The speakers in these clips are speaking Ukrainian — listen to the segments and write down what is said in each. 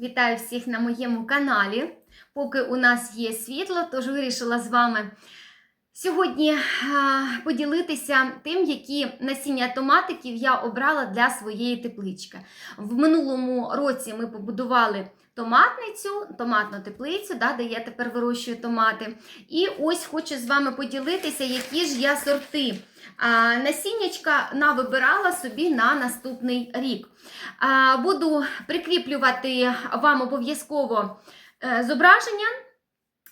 Вітаю всіх на моєму каналі. Поки у нас є світло, тож вирішила з вами сьогодні поділитися тим, які насіння томатиків я обрала для своєї теплички. В минулому році ми побудували томатницю, томатну теплицю, да, де я тепер вирощую томати. І ось хочу з вами поділитися, які ж я сорти. А, Насіннячка навибирала собі на наступний рік. А, Буду прикріплювати вам обов'язково е, зображення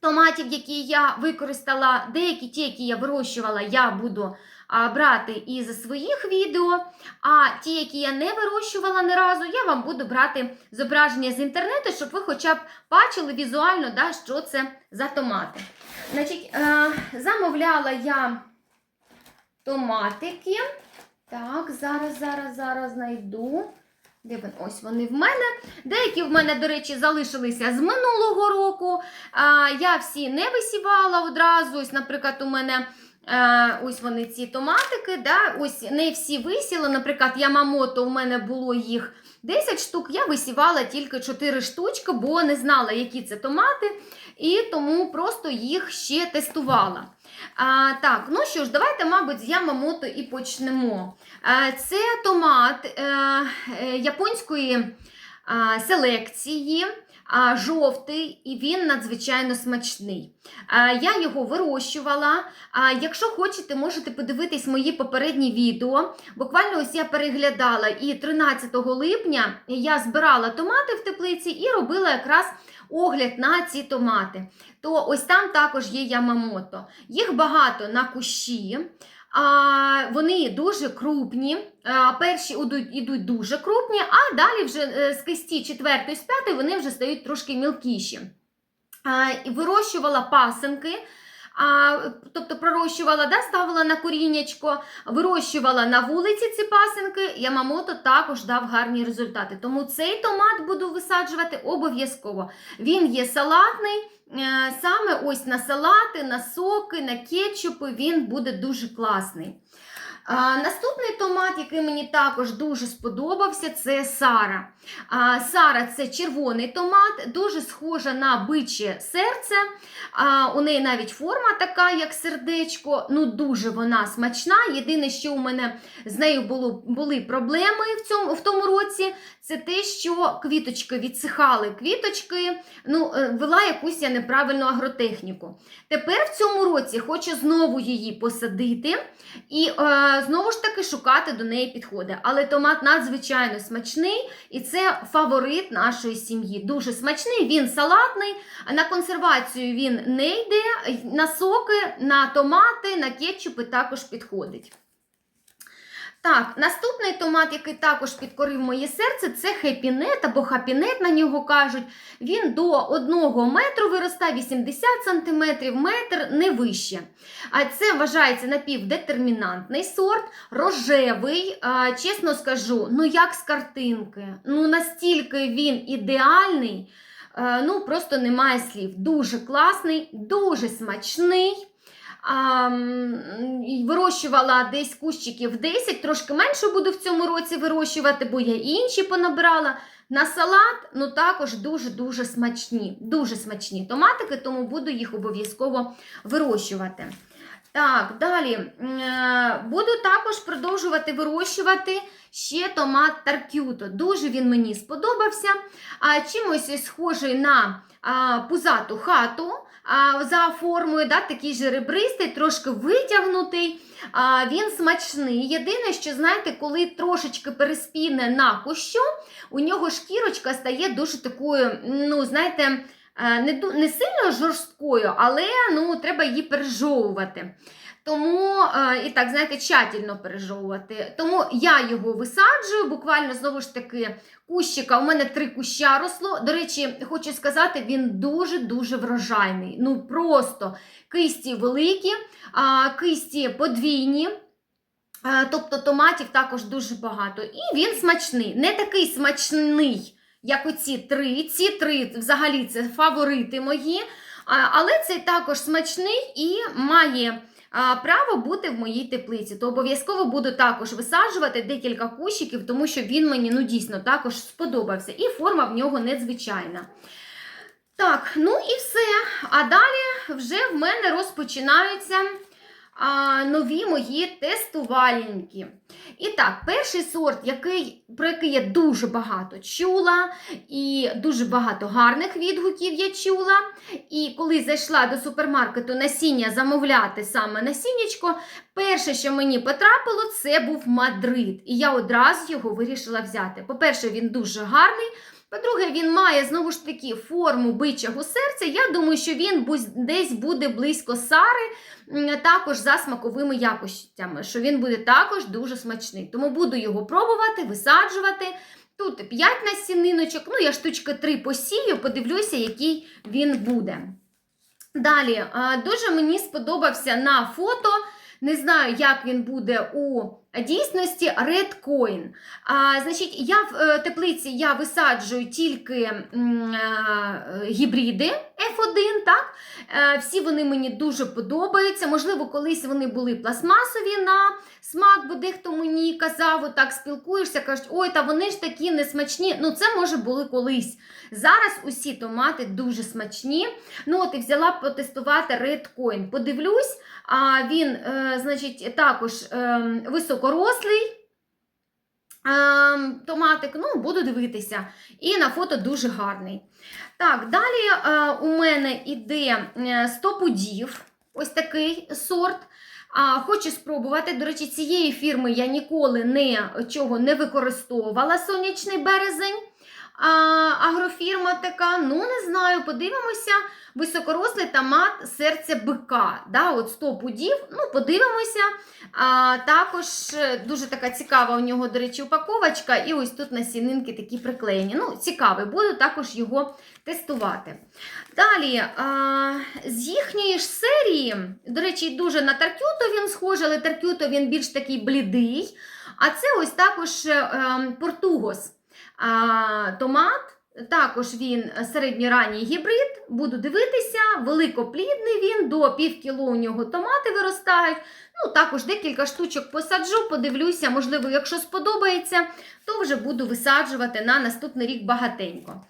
томатів, які я використала. Деякі ті, які я вирощувала, я буду брати із своїх відео. А ті, які я не вирощувала ні разу, я вам буду брати зображення з інтернету, щоб ви хоча б бачили візуально, да, що це за томати. Значить, е, замовляла я томатики. Так, зараз, зараз, зараз знайду. Ось вони в мене. Деякі в мене, до речі, залишилися з минулого року. Я всі не висівала одразу. Ось, наприклад, у мене ось вони ці томатики. Да? Ось не всі висіли. Наприклад, ямамото у мене було їх 10 штук. Я висівала тільки 4 штучки, бо не знала, які це томати, і тому просто їх ще тестувала. А, Так, ну що ж, давайте, мабуть, з Ямамото і почнемо. А, Це томат е, е, японської а, селекції, жовтий, і він надзвичайно смачний. Я його вирощувала. Якщо хочете, можете подивитись мої попередні відео. Буквально ось я переглядала і 13 липня я збирала томати в теплиці і робила якраз огляд на ці томати. То ось там також є ямамото. Їх багато на кущі. Вони дуже крупні. Перші ідуть дуже крупні, а далі вже е, з кисті 4 з 5 вони вже стають трошки мілкіші. Вирощувала пасенки. А, тобто пророщувала, да, ставила на коріннячко, вирощувала на вулиці ці пасенки, Ямамото також дав гарні результати. Тому цей томат буду висаджувати обов'язково. Він є салатний, е, саме ось на салати, на соки, на кетчупи він буде дуже класний. А, наступний томат, який мені також дуже сподобався, це Сара. А, Сара це червоний томат, дуже схожа на биче серце. А, у неї навіть форма така, як сердечко. Ну, дуже вона смачна. Єдине, що у мене з нею було, були проблеми в, цьому, в тому році, це те, що квіточки відсихали. Квіточки ну, е, вела якусь я неправильну агротехніку. Тепер в цьому році хочу знову її посадити. І е, знову ж таки шукати до неї підходи. Але томат надзвичайно смачний, і це фаворит нашої сім'ї. Дуже смачний, він салатний, на консервацію він не йде, на соки, на томати, на кетчупи також підходить. Так, наступний томат, який також підкорив моє серце, це хепінет або хапінет на нього кажуть. Він до 1 метру виростає 80 см, метр не вище. А це вважається напівдетермінантний сорт, рожевий, а, чесно скажу, ну як з картинки. Ну настільки він ідеальний, а, ну просто немає слів. Дуже класний, дуже смачний. А, вирощувала десь кущиків 10, трошки менше буду в цьому році вирощувати, бо я інші понабирала. На салат ну також дуже-дуже смачні. Дуже смачні томатики, тому буду їх обов'язково вирощувати. Так, далі е, буду також продовжувати вирощувати ще томат Таркюто. Дуже він мені сподобався. Чимось схожий на пузату хату за формою, да, такий же ребристий, трошки витягнутий. Він смачний. Єдине, що, знаєте, коли трошечки переспіне на кущу, у нього шкірочка стає дуже такою, ну, знаєте, не, не сильно жорсткою, але ну, треба її пережовувати. Тому, е, і так, знаєте, тщательно пережовувати. Тому я його висаджую, буквально знову ж таки, кущика. У мене три куща росло. До речі, хочу сказати, він дуже-дуже врожайний. Ну, просто кисті великі, кисті подвійні. Е, Тобто томатів також дуже багато. І він смачний. Не такий смачний, як оці три. Ці три взагалі це фаворити мої. Але цей також смачний і має право бути в моїй теплиці, то обов'язково буду також висаджувати декілька кущиків, тому що він мені ну, дійсно також сподобався. І форма в нього незвичайна. Так, ну і все. А далі вже в мене розпочинаються а, нові мої тестувальники. І так, перший сорт, який, про який я дуже багато чула, і дуже багато гарних відгуків я чула. І коли зайшла до супермаркету насіння замовляти саме насіннячко, перше, що мені потрапило, це був Мадрид. І я одразу його вирішила взяти. По-перше, він дуже гарний. По-друге, він має знову ж таки форму бичого серця. Я думаю, що він десь буде близько сари, також за смаковими якостями, що він буде також дуже смачний. Тому буду його пробувати, висаджувати. Тут 5 насіниночок, ну я штучки 3 посію, подивлюся, який він буде. Далі, дуже мені сподобався на фото. Не знаю, як він буде у дійсності редкоін. А, значить, я в е, теплиці я висаджую тільки е, гібриди F1, так? Е, всі вони мені дуже подобаються. Можливо, колись вони були пластмасові на смак, бо дехто мені казав, отак спілкуєшся, кажуть, ой, та вони ж такі несмачні. Ну, це може були колись. Зараз усі томати дуже смачні. Ну, от і взяла потестувати Red Coin. Подивлюсь, а він, е, значить, також е, високорослий. Ем, Томатик, ну, буду дивитися. І на фото дуже гарний. Так, далі е, у мене іде е, 100 пудів, ось такий сорт. А, хочу спробувати. До речі, цієї фірми я ніколи нічого не використовувала сонячний березень. А, агрофірма така, ну не знаю, подивимося. Високорослий томат серця бика. Да, от 100 пудів. Ну, подивимося. А, також е, дуже така цікава у нього, до речі, упаковочка. І ось тут насінинки такі приклеєні. Ну, цікавий, буду також його тестувати. Далі, а, з їхньої ж серії, до речі, дуже на таркюто він схожий, але таркюто він більш такий блідий. А це ось також е, ем, португос. А, томат. Також він середньоранній гібрид, буду дивитися, великоплідний він, до пів кіло у нього томати виростають. Ну, також декілька штучок посаджу, подивлюся, можливо, якщо сподобається, то вже буду висаджувати на наступний рік багатенько.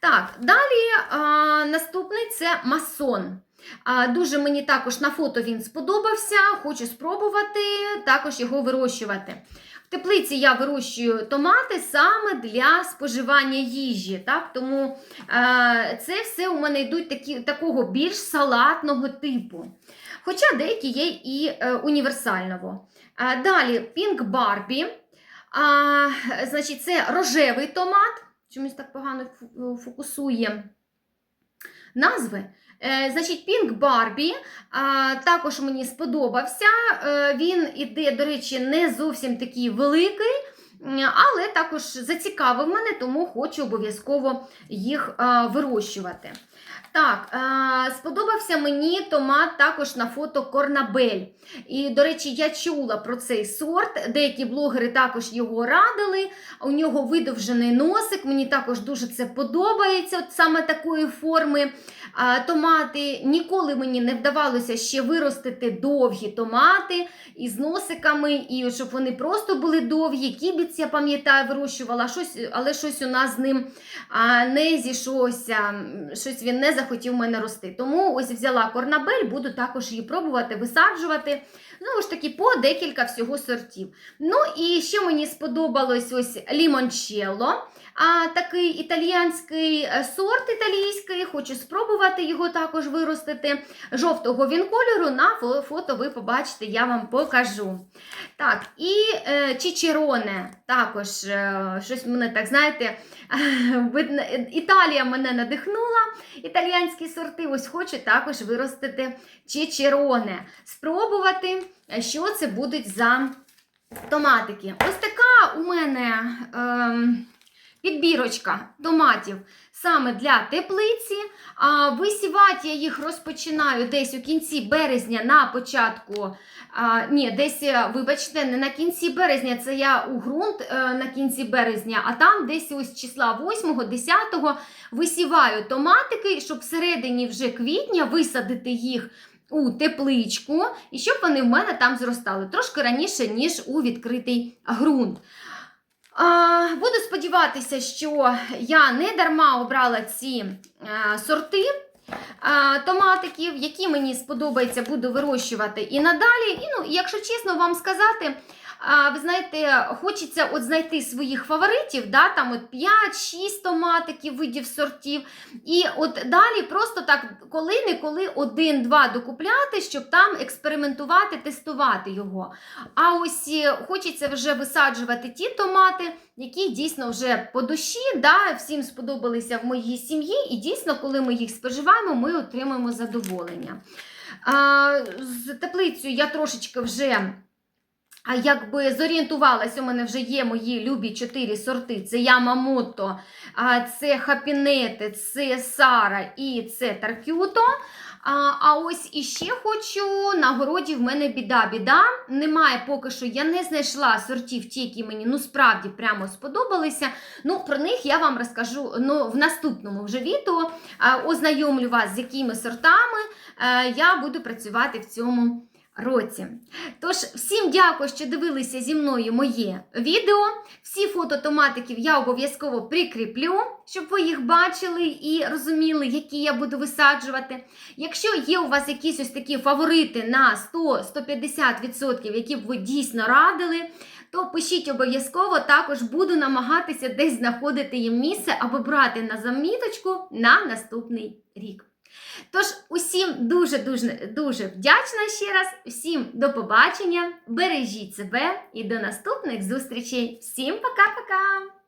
Так, далі а, наступний це масон. А, дуже мені також на фото він сподобався, хочу спробувати також його вирощувати. Теплиці я вирощую томати саме для споживання їжі. Так? Тому е, це все у мене йдуть такі, такого більш салатного типу. Хоча деякі є і е, універсального. А, далі Pink Barbie. А, значить, це рожевий томат. Чомусь так погано фокусує назви. Е, значить, Пінк Барбі також мені сподобався. Е, він іде, до речі, не зовсім такий великий, але також зацікавив мене, тому хочу обов'язково їх вирощувати. Так, сподобався мені томат також на фото Корнабель. І, до речі, я чула про цей сорт. Деякі блогери також його радили. У нього видовжений носик. Мені також дуже це подобається, от саме такої форми томати. Ніколи мені не вдавалося ще виростити довгі томати із носиками, і щоб вони просто були довгі. Кібіц, я пам'ятаю, вирощувала, щось, але щось у нас з ним не зійшлося, щось він не захотів в мене рости. Тому ось взяла корнабель, буду також її пробувати висаджувати. Знову ж таки, по декілька всього сортів. Ну і ще мені сподобалось ось лімончелло. А такий італіянський е, сорт італійський, хочу спробувати його також виростити. Жовтого він кольору на фото ви побачите, я вам покажу. Так, і е, чичероне також е, щось мене так, знаєте, видно, Італія мене надихнула. Італіянські сорти, ось хочу також виростити чичероне. Спробувати, е, що це будуть за томатики. Ось така у мене. Ем, Підбірочка томатів саме для теплиці. Висівати я їх розпочинаю десь у кінці березня на початку. Ні, десь, е, вибачте, не на кінці березня, це я у ґрунт е, на кінці березня, а там десь ось числа 8-10 висіваю томатики, щоб всередині вже квітня висадити їх у тепличку, і щоб вони в мене там зростали трошки раніше, ніж у відкритий ґрунт. Буду сподіватися, що я не дарма обрала ці а, сорти а, томатиків, які мені сподобається, буду вирощувати і надалі. І, ну, якщо чесно вам сказати, а, ви знаєте, хочеться от знайти своїх фаворитів, да, там от 5-6 томатиків, видів сортів. І от далі просто так коли-неколи один-два докупляти, щоб там експериментувати, тестувати його. А ось е, хочеться вже висаджувати ті томати, які дійсно вже по душі, да, всім сподобалися в моїй сім'ї, і дійсно, коли ми їх споживаємо, ми отримуємо задоволення. А, з теплицею я трошечки вже. А якби зорієнтувалась, у мене вже є мої любі чотири сорти: це Ямамото, це Хапінети, це Сара і це Таркюто. А, а ось іще хочу на городі в мене біда-біда. Немає поки що, я не знайшла сортів, ті, які мені ну справді прямо сподобалися. Ну, про них я вам розкажу ну, в наступному вже відео. Ознайомлю вас з якими сортами а, я буду працювати в цьому році. Тож, всім дякую, що дивилися зі мною моє відео. Всі фото томатиків я обов'язково прикріплю, щоб ви їх бачили і розуміли, які я буду висаджувати. Якщо є у вас якісь ось такі фаворити на 100-150%, які б ви дійсно радили, то пишіть обов'язково, також буду намагатися десь знаходити їм місце або брати на заміточку на наступний рік. Тож, усім дуже-дуже дуже вдячна ще раз, всім до побачення, бережіть себе і до наступних зустрічей. Всім пока-пока!